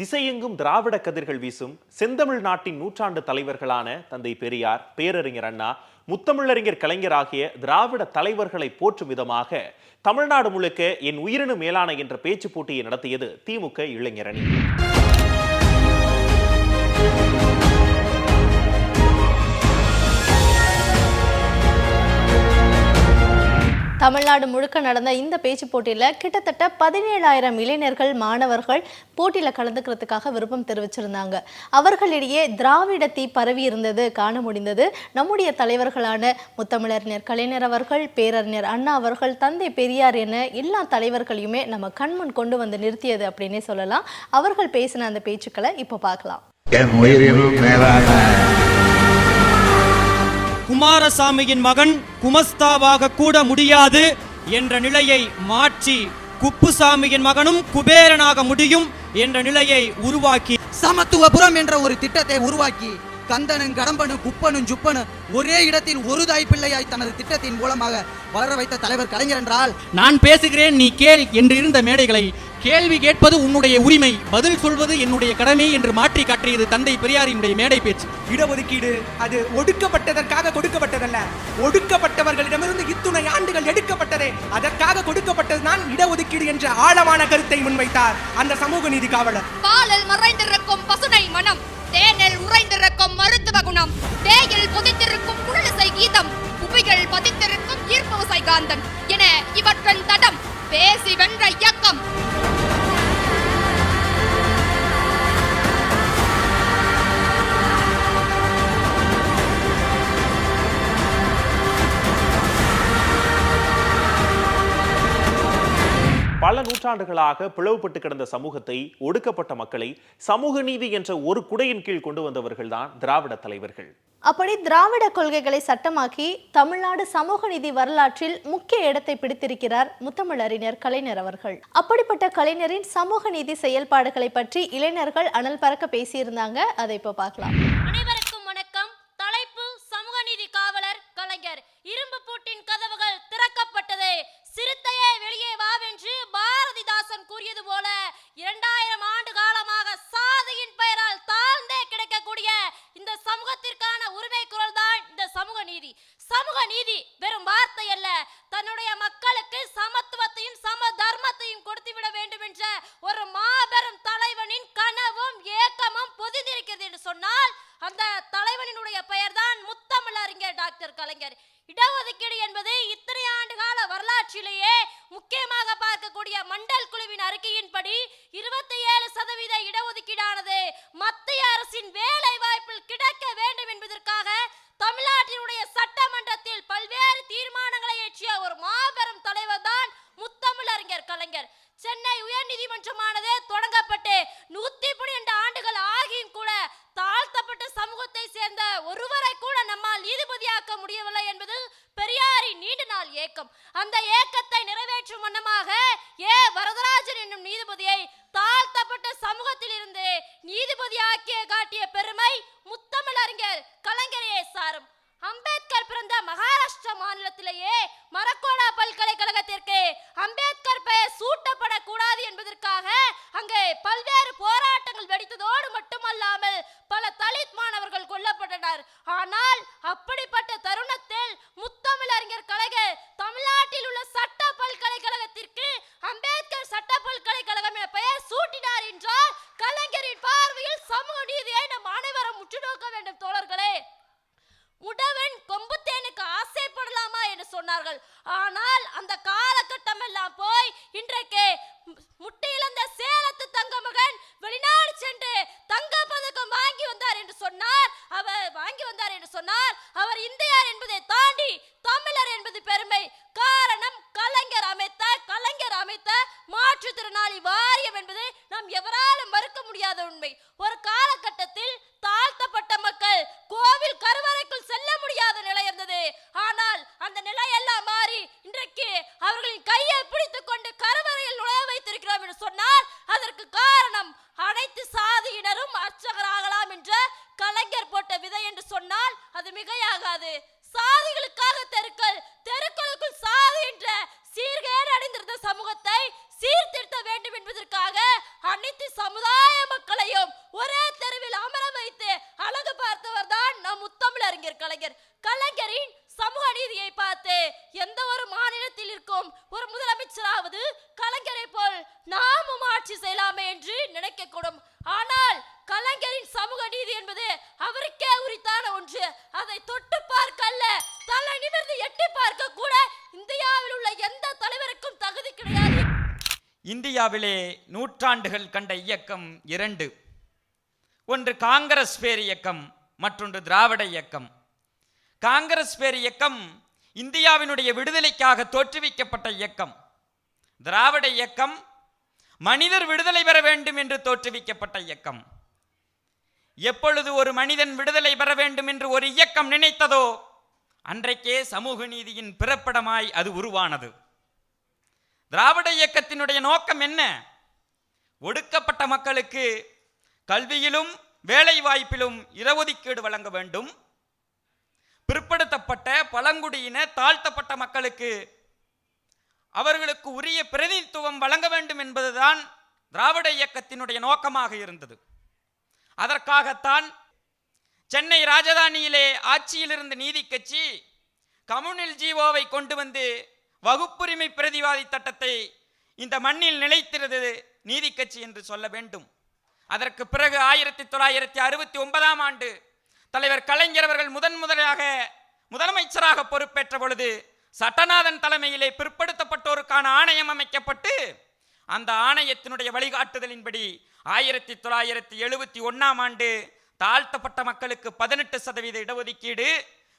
திசையெங்கும் திராவிட கதிர்கள் வீசும் செந்தமிழ் நாட்டின் நூற்றாண்டு தலைவர்களான தந்தை பெரியார் பேரறிஞர் அண்ணா முத்தமிழறிஞர் கலைஞர் ஆகிய திராவிட தலைவர்களை போற்றும் விதமாக தமிழ்நாடு முழுக்க என் உயிரினு மேலான என்ற பேச்சு போட்டியை நடத்தியது திமுக இளைஞரணி. தமிழ்நாடு முழுக்க நடந்த இந்த பேச்சு போட்டியில் கிட்டத்தட்ட பதினேழாயிரம் இளைஞர்கள் மாணவர்கள் போட்டியில் கலந்துக்கிறதுக்காக விருப்பம் தெரிவிச்சிருந்தாங்க. அவர்களிடையே திராவிட தீ பரவி இருந்தது காண முடிந்தது. நம்முடைய தலைவர்களான முத்தமிழறிஞர் கலைஞர் அவர்கள் பேரறிஞர் அண்ணா அவர்கள் தந்தை பெரியார் என எல்லா தலைவர்களையுமே நம்ம கண்முன் கொண்டு வந்து நிறுத்தியது அப்படின்னே சொல்லலாம். அவர்கள் பேசின அந்த பேச்சுக்களை இப்போ பார்க்கலாம். என் உயிரினும் மேலான குமாரசாமியின் மகன் குமஸ்தாவாக கூட முடியாது என்ற நிலையை மாற்றி குப்புசாமியின் மகனும் குபேரனாக முடியும் என்ற நிலையை உருவாக்கி சமத்துவபுரம் என்ற ஒரு திட்டத்தை உருவாக்கி கந்தனும் கடம்பனும் குப்பனும் ஜுப்பனும் ஒரே இடத்தில் ஒரு தாய் பிள்ளையாய் தனது திட்டத்தின் மூலமாக வளர வைத்த தலைவர் கலைஞர் என்றால் நான் பேசுகிறேன் நீ கேள் என்று இருந்த மேடைகளை கேள்வி கேட்பது உன்னுடைய உரிமை பதில் சொல்வது என்னுடைய கடமை என்று மாற்றி காட்டியது தந்தை பெரியாரினுடைய மேடை பேச்சு. இடஒதுக்கீடு அது ஒடுக்கப்பட்டதற்காக கொடுக்கப்பட்டதல்ல. ஒடுக்கப்பட்டவர்களிடமிருந்து இத்துணை ஆண்டுகள் எடுக்கப்பட்டதே. அதற்காக கொடுக்கப்பட்டதுதான் இடஒதுக்கீடு என்ற ஆழமான கருத்தை முன்வைத்தார் அந்த சமூக நீதி காவலர். பாலில் மறைந்திருக்கும் பசுனை மனம் தேனில் உறைந்திருக்கும் மருத்துவ குணம் தேயில் புதைத்திருக்கும் உள்ளிசை கீதம் புவிகள் பதித்திருக்கும் ஈர்ப்பு காந்தன் என இவற்றின் தடம் பேசி வென்ற இயக்கம். நூற்றாண்டுகளாக பிளவுபட்டு கிடந்த சமூகத்தை ஒடுக்கப்பட்ட மக்களை சமூக நீதி என்ற ஒரு குடையின் கீழ் கொண்டு வந்தவர்கள்தான் திராவிட தலைவர்கள். அப்படி திராவிட கொள்கைகளை சட்டமாக்கி தமிழ்நாடு சமூக நீதி வரலாற்றில் முக்கிய இடத்தை பிடித்திருக்கிறார் முத்தமிழறிஞர் கலைஞர் அவர்கள். அப்படிப்பட்ட கலைஞரின் சமூக நீதி செயல்பாடுகளை பற்றி இளைஞர்கள் அனல் பறக்க பேசியிருந்தாங்க. அதை இப்போ பார்க்கலாம் அனைவருக்கும் வணக்கம் தலைப்பு சமூக நீதி காவலர் கலைஞர் இரும்பு பூட்டின் கதவுகள் திறக்கப்பட்டது சிறுத்தையே வெளியே வாவென்று பாரதிதாசன் கூறியது போல இரண்டாயிரம் ஆண்டு காலமாக சாதியின் பெயரால் தாழ்ந்தே கிடைக்கக்கூடிய இந்த சமூகத்திற்கான உரிமை குரல் தான் இந்த சமூக நீதி சமூக நீதி வெறும் வார்த்தை அல்ல தன்னுடைய மக்களுக்கு சமத்துவத்தையும் சம தர்மத்தையும் கொடுத்துவிட வேண்டும் என்ற ஒரு மாபெரும் தலைவனின் கனவும் ஏக்கமும் பொதிந்திருக்கிறது என்று சொன்னால் அந்த தலைவனினுடைய பெயர்தான் முத்தமிழறிஞர் டாக்டர் இடஒதுக்கீடு என்பது இத்தனை ஆண்டு கால வரலாற்றிலேயே முக்கியமாக பார்க்கக்கூடிய மண்டல் குழுவின் அறிக்கையின்படி இருபத்தி ஏழு சதவீத இடஒதுக்கீடானது மத்திய அரசின் வேலை வாய்ப்பில் கிடைக்க வேண்டும் என்பதற்காக தமிழ்நாட்டினுடைய சட்டமன்றத்தில் பல்வேறு தீர்மானங்களை இயற்றிய ஒரு மாபெரும் தலைவர் தான் முத்தமிழறிஞர் கலைஞர். சென்னை உயர்நீதிமன்றமானது தொடங்கப்பட்டு நூத்தி பன்னிரண்டு ஆண்டுகள் ஆகியும் கூட தாழ்த்தப்பட்ட சமூகத்தை சேர்ந்த ஒருவரை கூட நம்மால் நீதிபதியாக்க முடியவில்லை என்பது பெரியாரின் நீண்ட நாள் ஏக்கம். அந்த ஏக்கத்தை நிறைவேற்றும் வண்ணமாக ஏ. வரதராஜன் என்னும் நீதிபதியை தாழ்த்தப்பட்ட சமூகத்தில் இருந்து நீதிபதியாக்கிய காட்டிய பெருமை முத்தமிழறிஞர் கலைஞரையே சாரும். அம்பேத்கர் பிறந்த மகாராஷ்டிரா மாநிலத்திலேயே மரக்கோடா பல்கலைக்கழகத்திற்கு அம்பேத்கர் பெயர் சூட்டப்படக்கூடாது என்பதற்காக அங்கே பல்வேறு போராட்டங்கள் வெடித்ததோடு மட்டுமல்லாமல் பல தலித் மாணவர்கள் கொல்லப்பட்டனர். ஆனால் அப்படிப்பட்ட தருணத்தில் முத்தமிழறிஞர் கழக தமிழ்நாட்டில் உள்ள சட்ட பல்கலைக்கழகத்திற்கு அம்பேத்கர் மாநிலத்தில் இருக்கும் ஒரு முதலமைச்சராவது கலைஞரை போல் நாமும் ஆட்சி செய்யலாமே என்று நினைக்கக்கூடும். ஆனால் கலைஞரின் சமூக நீதி என்பது அவருக்கே உரித்தான ஒன்று. அதை தொட்டு பார்க்க அல்ல தலை நிமிர்ந்து எட்டி பார்க்க கூட இந்தியாவில் உள்ள எந்த தலைவருக்கும் தகுதி கிடையாது. இந்தியாவிலே நூற்றாண்டுகள் கண்ட இயக்கம் இரண்டு. ஒன்று காங்கிரஸ் பேர் இயக்கம் மற்றொன்று திராவிட இயக்கம். காங்கிரஸ் பேர் இயக்கம் இந்தியாவினுடைய விடுதலைக்காக தோற்றுவிக்கப்பட்ட இயக்கம். திராவிட இயக்கம் மனிதர் விடுதலை பெற வேண்டும் என்று தோற்றுவிக்கப்பட்ட இயக்கம். எப்பொழுது ஒரு மனிதன் விடுதலை பெற வேண்டும் என்று ஒரு இயக்கம் நினைத்ததோ அன்றைக்கே சமூக நீதியின் பிறப்பிடமாய் அது உருவானது. திராவிட இயக்கத்தினுடைய நோக்கம் என்ன? ஒடுக்கப்பட்ட மக்களுக்கு கல்வியிலும் வேலை வாய்ப்பிலும் இடஒதுக்கீடு வழங்க வேண்டும். பிற்படுத்தப்பட்ட பழங்குடியின தாழ்த்தப்பட்ட மக்களுக்கு அவர்களுக்கு உரிய பிரதிநிதித்துவம் வழங்க வேண்டும் என்பதுதான் திராவிட இயக்கத்தினுடைய நோக்கமாக இருந்தது. அதற்காகத்தான் சென்னை ராஜதானியிலே ஆட்சியில் இருந்த நீதி கட்சி கம்யூனல் ஜீவோவை கொண்டு வந்து வகுப்புரிமை பிரதிவாதி சட்டத்தை இந்த மண்ணில் நிலைத்திருந்தது நீதி கட்சி என்று சொல்ல வேண்டும். அதற்கு பிறகு ஆயிரத்தி தொள்ளாயிரத்தி அறுபத்தி ஒன்பதாம் ஆண்டு தலைவர் கலைஞர் அவர்கள் முதன் முதலாக முதலமைச்சராக பொறுப்பேற்ற பொழுது சட்டநாதன் தலைமையிலே பிற்படுத்தப்பட்டோருக்கான ஆணையம் அமைக்கப்பட்டு அந்த ஆணையத்தினுடைய வழிகாட்டுதலின்படி ஆயிரத்தி தொள்ளாயிரத்தி எழுபத்தி ஒன்னாம் ஆண்டு தாழ்த்தப்பட்ட மக்களுக்கு பதினெட்டு சதவீத இடஒதுக்கீடு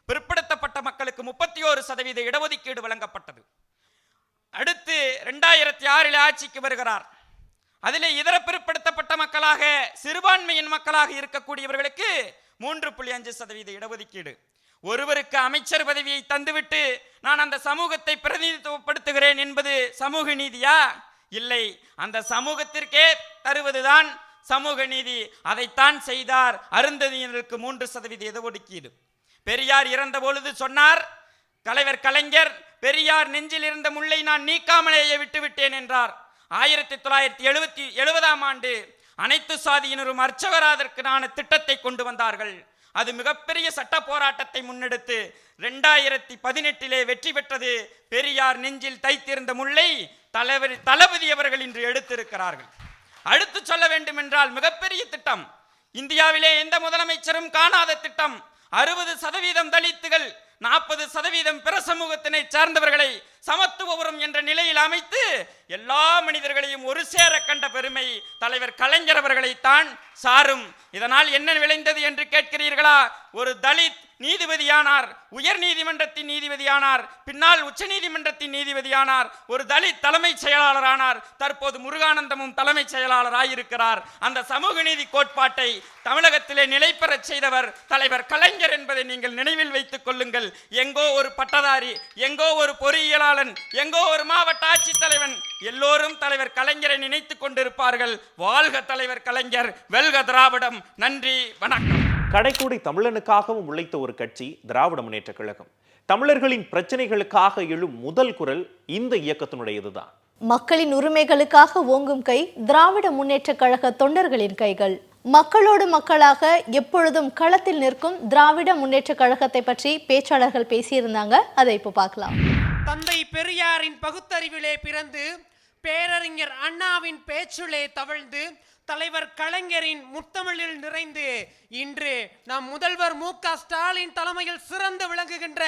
பிற்படுத்தப்பட்ட மக்களுக்கு முப்பத்தி ஓரு சதவீத இடஒதுக்கீடு வழங்கப்பட்டது. அடுத்து ரெண்டாயிரத்தி ஆறில் ஆட்சிக்கு வருகிறார். அதிலே இதர பிற்படுத்தப்பட்ட மக்களாக சிறுபான்மையின் மக்களாக இருக்கக்கூடியவர்களுக்கு மூன்று புள்ளி அஞ்சு சதவீத இடஒதுக்கீடு. ஒருவருக்கு அமைச்சர் பதவியை தந்துவிட்டு நான் அந்த சமூகத்தை பிரதிநிதித்துவப்படுத்துகிறேன் என்பது சமூக நீதியா? இல்லை. அந்த சமூகத்திற்கே தருவதுதான் சமூக நீதி. அதைத்தான் செய்தார் அருந்ததியினருக்கு மூன்று சதவீத இடஒதுக்கீடு. பெரியார் இறந்த பொழுது சொன்னார் தலைவர் கலைஞர் பெரியார் நெஞ்சில் இருந்த முல்லை நான் நீக்காமலேயே விட்டுவிட்டேன் என்றார். ஆயிரத்தி தொள்ளாயிரத்தி எழுபத்தி எழுபதாம் ஆண்டு அனைத்து சாதியினரும் அர்ச்சகராதற்கான திட்டத்தை கொண்டு வந்தார்கள். அது மிகப்பெரிய சட்ட போராட்டத்தை முன்னெடுத்து ரெண்டாயிரத்தி பதினெட்டிலே வெற்றி பெற்றது. பெரியார் நெஞ்சில் தைத்திருந்த முல்லை தலைவர் தளபதி அவர்கள் இன்று எடுத்திருக்கிறார்கள். அடுத்து சொல்ல வேண்டும் என்றால் மிகப்பெரிய திட்டம். இந்தியாவிலே எந்த முதலமைச்சரும் காணாத திட்டம். அறுபது சதவீதம் தலித்துகள் நாற்பது சதவீதம் பிற சமூகத்தினை சார்ந்தவர்களை சமத்துவபுரம் என்ற நிலையில் அமைத்து எல்லா மனிதர்களையும் ஒரு சேர கண்ட பெருமை தலைவர் கலைஞர் அவர்களைத்தான் சாரும். இதனால் என்ன விளைந்தது என்று கேட்கிறீர்களா? ஒரு தலித் நீதிபதியானார் உயர் நீதிமன்றத்தின் நீதிபதியானார் பின்னால் உச்ச நீதிமன்றத்தின் நீதிபதியானார் ஒரு தலித் தலைமைச் செயலாளரானார். தற்போது முருகானந்தமும் தலைமைச் செயலாளராயிருக்கிறார். அந்த சமூக நீதி கோட்பாட்டை தமிழகத்திலே நிலை செய்தவர் தலைவர் கலைஞர் என்பதை நீங்கள் நினைவில் வைத்துக் கொள்ளுங்கள். எங்கோ ஒரு பட்டதாரி எங்கோ ஒரு பொறியியலாளன் எங்கோ ஒரு மாவட்ட ஆட்சித்தலைவன் எல்லோரும் தலைவர் கலைஞரை நினைத்துக் கொண்டிருப்பார்கள். வாழ்க தலைவர் கலைஞர் வெல்க திராவிடம். நன்றி வணக்கம். கடைக்கோடி தமிழனுக்காகவும் உழைத்த ஒரு கட்சி திராவிட முன்னேற்றக் கழகம். தமிழர்களின் பிரச்சனைகளுக்காக எழும் முதல் குரல் இந்த இயக்கத்தினுடையதுதான். மக்களின் உரிமைகளுக்காக ஓங்கும் கை திராவிட முன்னேற்றக் கழக தொண்டர்களின் கைகள். மக்களோடு மக்களாக எப்பொழுதும் களத்தில் நிற்கும் திராவிட முன்னேற்றக் கழகத்தை பற்றி பேச்சாளர்கள் பேசியிருந்தாங்க. அதை இப்போ பார்க்கலாம். தந்தை பெரியாரின் பகுத்தறிவிலே பிறந்து பேரறிஞர் அண்ணாவின் பேச்சுளே தவழ்ந்து தலைவர் கலைஞரின் முத்தமிழில் நிறைந்து இன்று நம் முதல்வர் மு க ஸ்டாலின் தலைமையில் சிறந்து விளங்குகின்ற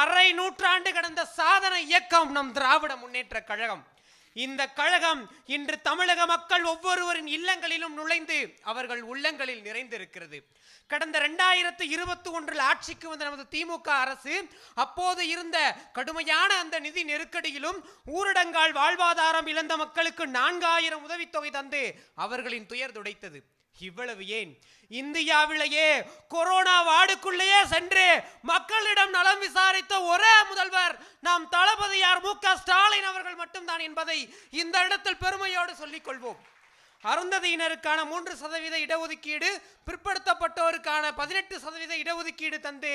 அரை நூற்றாண்டு கடந்த சாதனை இயக்கம் நம் திராவிட முன்னேற்ற கழகம். இந்த கழகம் இன்று தமிழக மக்கள் ஒவ்வொருவரின் இல்லங்களிலும் நுழைந்து அவர்கள் உள்ளங்களில் நிறைந்திருக்கிறது. கடந்த ரெண்டாயிரத்து இருபத்தி ஒன்றில் ஆட்சிக்கு வந்த நமது திமுக அரசு அப்போது இருந்த கடுமையான அந்த நிதி நெருக்கடியிலும் ஊரடங்கால் வாழ்வாதாரம் இழந்த மக்களுக்கு நான்காயிரம் உதவித்தொகை தந்து அவர்களின் துயர் துடைத்தது. இவ்வளவு ஏன்? இந்தியாவிலேயே கொரோனா வார்டுக்குள்ளேயே சென்று மக்களிடம் நலம் விசாரித்த ஒரே முதல்வர் நாம் தளபதியார் மு க ஸ்டாலின் அவர்கள் மட்டும்தான் என்பதை இந்த இடத்தில் பெருமையோடு சொல்லிக் கொள்வோம். அருந்ததியினருக்கான மூன்று சதவீத இடஒதுக்கீடு பிற்படுத்தப்பட்டோருக்கான பதினெட்டு சதவீத இடஒதுக்கீடு தந்து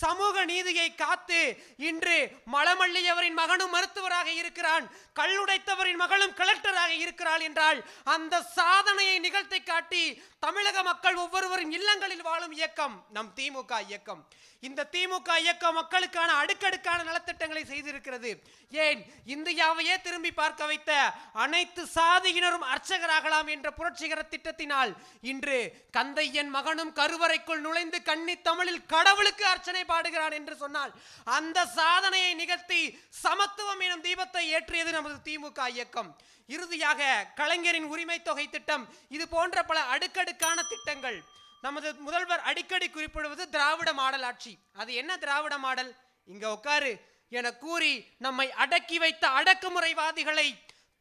சமூக நீதியை காத்து இன்று மலமல்லியவரின் மகனும் மருத்துவராக இருக்கிறான் கல்லுடைத்தவரின் மகளும் கலெக்டராக இருக்கிறாள் என்றால் அந்த சாதனையை நிகழ்த்தி காட்டி தமிழக மக்கள் ஒவ்வொருவரின் இல்லங்களில் வாழும் இயக்கம் நம் திமுக இயக்கம். இந்த திமுக இயக்கம் மக்களுக்கான அடுக்கடுக்கான நலத்திட்டங்களை செய்திருக்கிறது. ஏன்? இந்தியாவையே திரும்பி பார்க்க வைத்த அனைத்து சாதியினரும் அர்ச்சகராகலாம் வேண்டாம் என்ற புரட்சிகர திட்டத்தினால் இன்று கந்தையன் மகனும் கருவறைக்குள் நுழைந்து கண்ணி தமிழில் கடவுளுக்கு அர்ச்சனை பாடுகிறான் என்று சொன்னால் அந்த சாதனையை நிகழ்த்தி சமத்துவம் எனும் தீபத்தை ஏற்றியது நமது திமுக இயக்கம். இறுதியாக கலைஞரின் உரிமை தொகை திட்டம் இது போன்ற பல அடுக்கடுக்கான திட்டங்கள். நமது முதல்வர் அடிக்கடி குறிப்பிடுவது திராவிட மாடல் ஆட்சி. அது என்ன திராவிட மாடல்? இங்க உட்காரு. என கூறி நம்மை அடக்கி வைத்த அடக்குமுறைவாதிகளை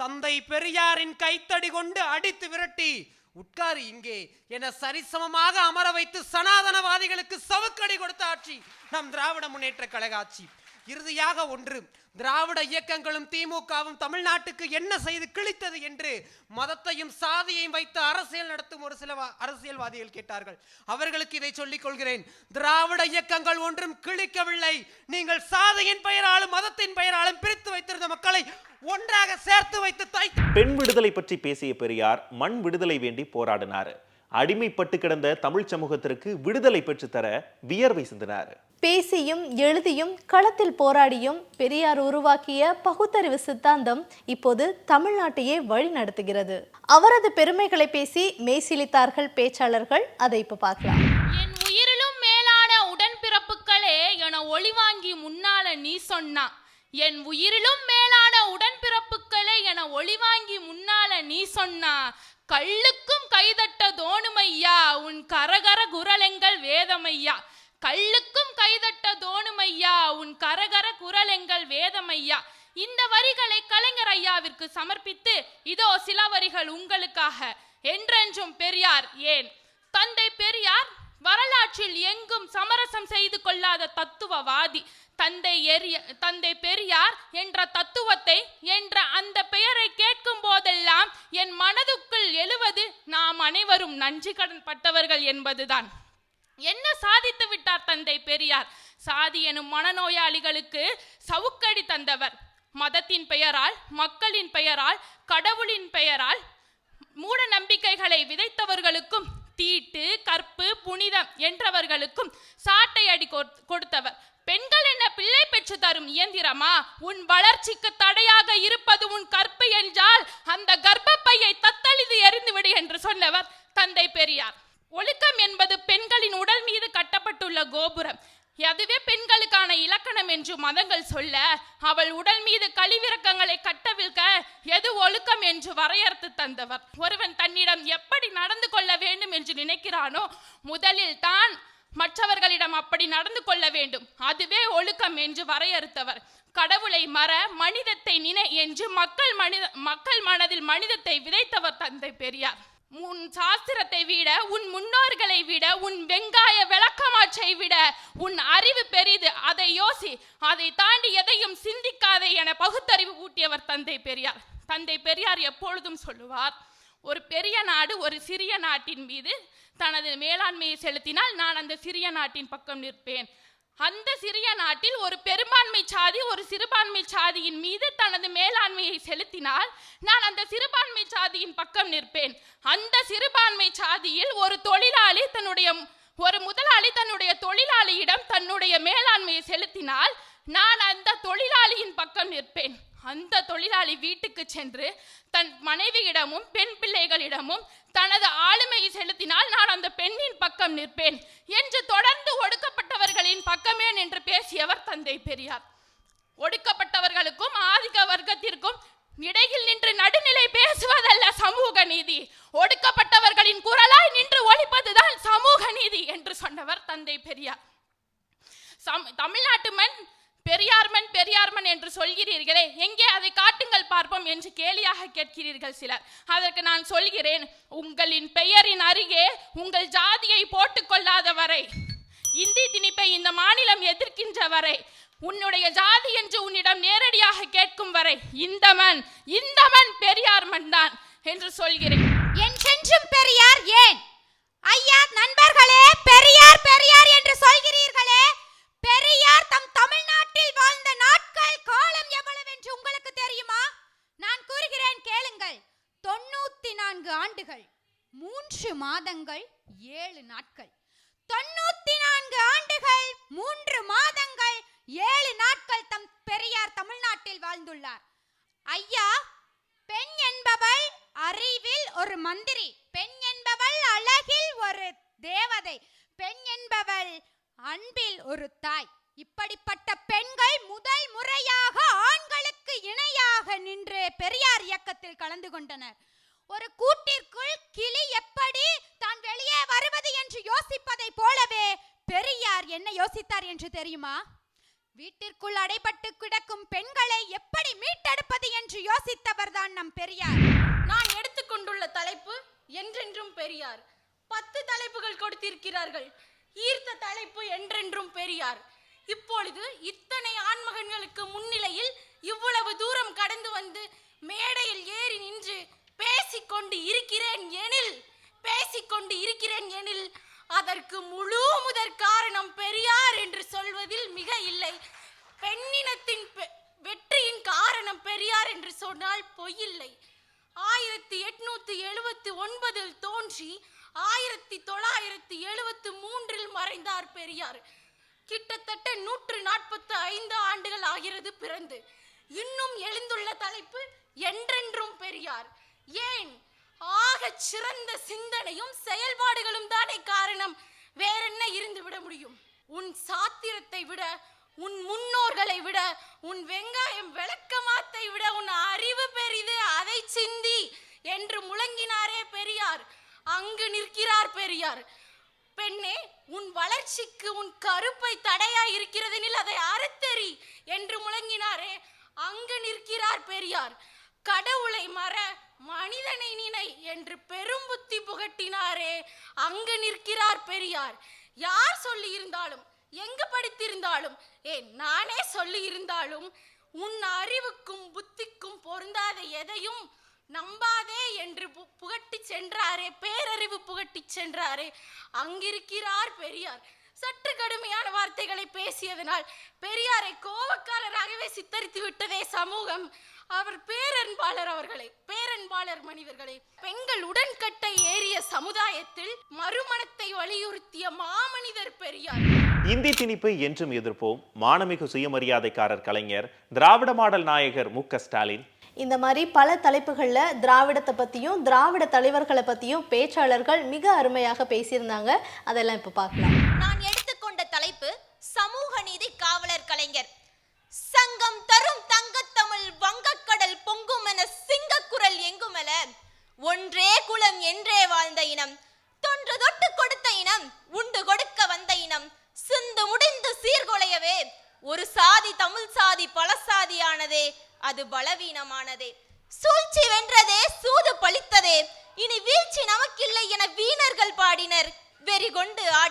தந்தை பெரியாரின் கைத்தடி கொண்டு அடித்து விரட்டி உட்காரு இங்கே. என சரிசமமாக அமர வைத்து சனாதனவாதிகளுக்கு சவுக்கடி கொடுத்த ஆட்சி. நம் திராவிட முன்னேற்ற கழக ஆட்சி இறுதியாக ஒன்று திராவிட இயக்கங்களும் திமுகவும் தமிழ்நாட்டுக்கு என்ன செய்து கிழித்தது என்று மதத்தையும் சாதியையும் வைத்து அரசியல் நடத்தும் ஒரு சில அரசியல்வாதிகள் கேட்டார்கள். அவர்களுக்கு இதை சொல்லிக் கொள்கிறேன். திராவிட இயக்கங்கள் ஒன்றும் கிழிக்கவில்லை. நீங்கள் சாதியின் பெயராலும் மதத்தின் பெயராலும் பிரித்து வைத்திருந்த மக்களை ஒன்றாக சேர்த்து வைத்து பெண் விடுதலை பற்றி பேசிய பெரியார் மண் விடுதலை வேண்டி போராடினார். அடிமைப்பட்டு கிடந்த தமிழ் சமூகத்திற்கு விடுதலை பெற்றுத்தர வியர்வை சிந்தினார். பேசியும் எழுதியும் களத்தில் போராடியும் பெரியார் உருவாக்கிய பகுத்தறிவு சித்தாந்தம் இப்போது தமிழ்நாட்டையே வழி நடத்துகிறது. அவரது பெருமைகளை பேசி மெய்சிலித்தார்கள் பேச்சாளர்கள் அதை இப்ப பார்க்கலாம். என் உயிரிலும் மேலான உடன்பிறப்புகளே என ஒளிவாங்கி முன்னால நீ சொன்னா. என் உயிரிலும் மேலான உடன்பிறப்புகளே என ஒளிவாங்கி முன்னால நீ சொன்னா. கள்ளுக்கும் கைதட்ட தோணுமையா? உன் கரகர குரலெங்கள் வேதமையா? கள்ளுக்கும் கைதட்ட தோணுமையா? உன் கரகர குரலெங்கள் வேதமையா? இந்த வரிகளை கலைஞர் ஐயாவிற்கு சமர்ப்பித்து இதோ சில வரிகள் உங்களுக்காக. என்றென்றும் பெரியார் ஏன்? தந்தை பெரியார் வரலாற்றில் எங்கும் சமரசம் செய்து கொள்ளாத தத்துவவாதி. தந்தை எரிய தந்தை பெரியார் என்ற தத்துவத்தை என்ற அந்த பெயரை கேட்கும் போதெல்லாம் என் மனதுக்குள் எழுவது நாம் அனைவரும் நன்றி கடன் பட்டவர்கள் என்பதுதான். என்ன சாதித்து விட்டார் தந்தை பெரியார்? சாதி எனும் மனநோயாளிகளுக்கு சவுக்கடி தந்தவர். மதத்தின் பெயரால் மக்களின் பெயரால் கடவுளின் பெயரால் மூட நம்பிக்கைகளை விதைத்தவர்களுக்கும் தீட்டு கற்பு புனிதம் என்றவர்களுக்கும் சாட்டை அடி கொடுத்தவர் பெண்கள் என்ன பிள்ளை பெற்று தரும் இயந்திரமா? உன் வளர்ச்சிக்கு தடையாக இருப்பது உன் கற்பு என்றால் அந்த கர்ப்பப்பையை தத்தளித்து எறிந்துவிடு என்று சொன்னவர் தந்தை பெரியார். ஒழுக்கம் என்பது பெண்களின் உடல் மீது கட்டப்பட்டுள்ள கோபுரம். அதுவே பெண்களுக்கான இலக்கணம் என்று மதங்கள் சொல்ல அவள் உடல் மீது கழிவிறக்கங்களை கட்டவிழ்க்க எது ஒழுக்கம் என்று வரையறுத்து தந்தவர். ஒருவன் தன்னிடம் எப்படி நடந்து கொள்ள வேண்டும் என்று நினைக்கிறானோ முதலில் தான் மற்றவர்களிடம் அப்படி நடந்து கொள்ள வேண்டும். அதுவே ஒழுக்கம் என்று வரையறுத்தவர். கடவுளை மற மனிதத்தை நினை என்று மக்கள் மனித மக்கள் மனதில் மனிதத்தை விதைத்தவர் தந்தை பெரியார். உன் சாஸ்திரத்தை விட உன் முன்னோர்களை விட உன் வெங்காய விளக்கமாற்றை விட உன் அறிவு பெரிது அதை யோசி அதை தாண்டி எதையும் சிந்திக்காதே என பகுத்தறிவு ஊட்டியவர் தந்தை பெரியார். தந்தை பெரியார் எப்பொழுதும் சொல்லுவார் ஒரு பெரிய நாடு ஒரு சிறிய நாட்டின் மீது தனது மேலாண்மையை செலுத்தினால் நான் அந்த சிறிய நாட்டின் பக்கம் நிற்பேன். அந்த சிறிய நாட்டில் ஒரு பெரும்பான்மை சாதி ஒரு சிறுபான்மை சாதியின் மீது தனது மேலாண்மையை செலுத்தினால் நான் அந்த சிறுபான்மை சாதியின் பக்கம் நிற்பேன். அந்த சிறுபான்மை சாதியில் ஒரு தொழிலாளி தன்னுடைய ஒரு முதலாளி தன்னுடைய தொழிலாளியிடம் தன்னுடைய மேலாண்மையை செலுத்தினால் நான் அந்த தொழிலாளியின் பக்கம் நிற்பேன். அந்த தொழிலாளி வீட்டுக்கு சென்று தன் மனைவியிடமும் பெண் பிள்ளைகளிடமும் தனது ஆளுமையை செலுத்தினால் நான் அந்த பெண்ணின் பக்கம் நிற்பேன் என்று தொடர்ந்து ஒடுக்கப்பட்டவர்களின் பக்கமே நின்று பேசியவர் தந்தை பெரியார். ஒடுக்கப்பட்டவர்களுக்கும் ஆதிக்க வர்க்கத்திற்கும் இடையில் நின்று நடுநிலை பேசுவதல்ல சமூக நீதி. ஒடுக்கப்பட்டவர்களின் குரலாய் நின்று ஒழிப்பதுதான் சமூக நீதி என்று சொன்னவர் தந்தை பெரியார். சம்- தமிழ்நாட்டு மண் பெரியார்மன் பெரியார்மன் என்று சொல்கிறீர்களே எங்கே அதை காட்டுங்கள் பார்ப்போம் என்று கேலியாக கேட்கிறீர்கள் சிலர். அதற்கு நான் சொல்கிறேன் உங்களின் பெயரின் அருகே உங்கள் ஜாதியை போட்டுக்கொள்ளாத வரை இந்தி திணிப்பை இந்த மாநிலம் எதிர்க்கின்ற வரை உன்னுடைய ஜாதி என்று உன்னிடம் நேரடியாக கேட்கும் வரை இந்த மண் இந்த மண் பெரியார் மண் தான் என்று சொல்கிறேன். என் சென்றும் பெரியார் ஏன்? ஐயா நண்பர்களே பெரியார் பெரியார் என்று சொல்கிறீர்களே பெரியார் தம் தமிழ்நாட்டில் வாழ்ந்த நாட்கள் காலம் எவ்வளவு என்று உங்களுக்கு தெரியுமா? நான் கூறுகிறேன் கேளுங்கள். தொண்ணூத்தி நான்கு ஆண்டுகள் மூன்று மாதங்கள் ஏழு நாட்கள். தொண்ணூத்தி நான்கு ஆண்டுகள் மூன்று மாதங்கள் ஏழு நாட்கள் தம் பெரியார் தமிழ்நாட்டில் வாழ்ந்துள்ளார். ஐயா பெண் என்பவள் அறிவில் ஒரு மந்திரி பெண் என்பவள் அழகில் ஒரு தேவதை பெண் என்பவள் அன்பில் ஒரு தாய். இப்படிப்பட்ட பெண்கள் முதல் முறையாக ஆண்களுக்கு இணையாக நின்று பெரியார் இயக்கத்தில் கலந்து கொண்டனர். ஒரு கூட்டிற்குள் கிளி எப்படி தான் வெளியே வருவது என்று யோசிப்பதை போலவே பெரியார் என்ன யோசித்தார் என்று தெரியுமா? வீட்டிற்குள் அடைபட்டு கிடக்கும் பெண்களை எப்படி மீட்டெடுப்பது என்று யோசித்தவர்தான் நம் பெரியார். நான் எடுத்துக்கொண்டுள்ள தலைப்பு என்றென்றும் பெரியார். பத்து தலைப்புகள் கொடுத்திருக்கிறார்கள். ஈர்த்த தலைப்பு என்றென்றும் பெரியார். இப்பொழுது இத்தனை ஆண்மகன்களுக்கு முன்னிலையில் இவ்வளவு தூரம் கடந்து வந்து மேடையில் ஏறி நின்று பேசிக்கொண்டு இருக்கிறேன் எனில் பேசிக்கொண்டு இருக்கிறேன் எனில் அதற்கு முழு முதற் காரணம் பெரியார் என்று சொல்வதில் மிக இல்லை. பெண்ணினத்தின் பெ- வெற்றியின் காரணம் பெரியார் என்று சொன்னால் பொய்யில்லை ஆயிரத்தி எட்நூத்தி எழுபத்தி ஒன்பதில் தோன்றி ஆயிரத்தி தொள்ளாயிரத்தி எழுபத்தி மூன்றில் மறைந்தார் பெரியார். கிட்டத்தட்ட நூற்று நாற்பத்தி ஐந்து ஆண்டுகள் ஆகிறது பிறந்து. இன்னும் எழுந்துள்ள தலைப்பு என்றென்றும் பெரியார். ஏன்? ஆக சிறந்த சிந்தனையும் செயல்பாடுகளும் தானே காரணம். வேறென்ன இருந்து விட முடியும்? உன் சாத்திரத்தை விட உன் முன்னோர்களை விட உன் வெங்காயம் விளக்கமாத்தை விட உன் அறிவு பெரிது அதை சிந்தி என்று முழங்கினாரே பெரியார். அங்கு நிற்கிறார் பெரியார். பெண்ணே உன் வளர்ச்சிக்கு உன் கருப்பை தடையா இருக்கிறதெனில் அதை அறுத்தெறி என்று முழங்கினாரே அங்கு நிற்கிறார் பெரியார். கடவுளை மற மனிதனை நினை என்று பெரும் புத்தி புகட்டினாரே அங்கு நிற்கிறார் பெரியார். யார் சொல்லி இருந்தாலும் எங்கு படித்திருந்தாலும் ஏ நானே சொல்லி இருந்தாலும் உன் அறிவுக்கும் புத்திக்கும் பொருந்தாத எதையும் நம்பாதே என்று பு- சென்றாரே பேரறிவு புகட்டி சென்றாரே. அங்கிருக்கிறார் பெரியார். சற்று கடுமையான வார்த்தைகளை பேசியதனால் பெரியாரை கோபக்காரராகவே சித்தரித்து விட்டதே சமூகம். அவர் பேரன்பாளர் அவர்களை பேரன்பாளர் மனிதர்களே. பெண்கள் உடன்கட்டை ஏறிய சமுதாயத்தில் மறுமணத்தை வலியுறுத்திய மாமனிதர் பெரியார். இந்தி திணிப்பு என்றும் எதிர்ப்போம். மானமிகு சுயமரியாதைக்காரர் கலைஞர் திராவிட மாடல் நாயகர் மு ஸ்டாலின் இந்த மாதிரி பல தலைப்புகளில் திராவிடத்தை பற்றியும் திராவிட தலைவர்களை பற்றியும் பேச்சாளர்கள் மிக அருமையாக பேசியிருந்தாங்க. அதெல்லாம் இப்போ பார்க்கலாம். நான்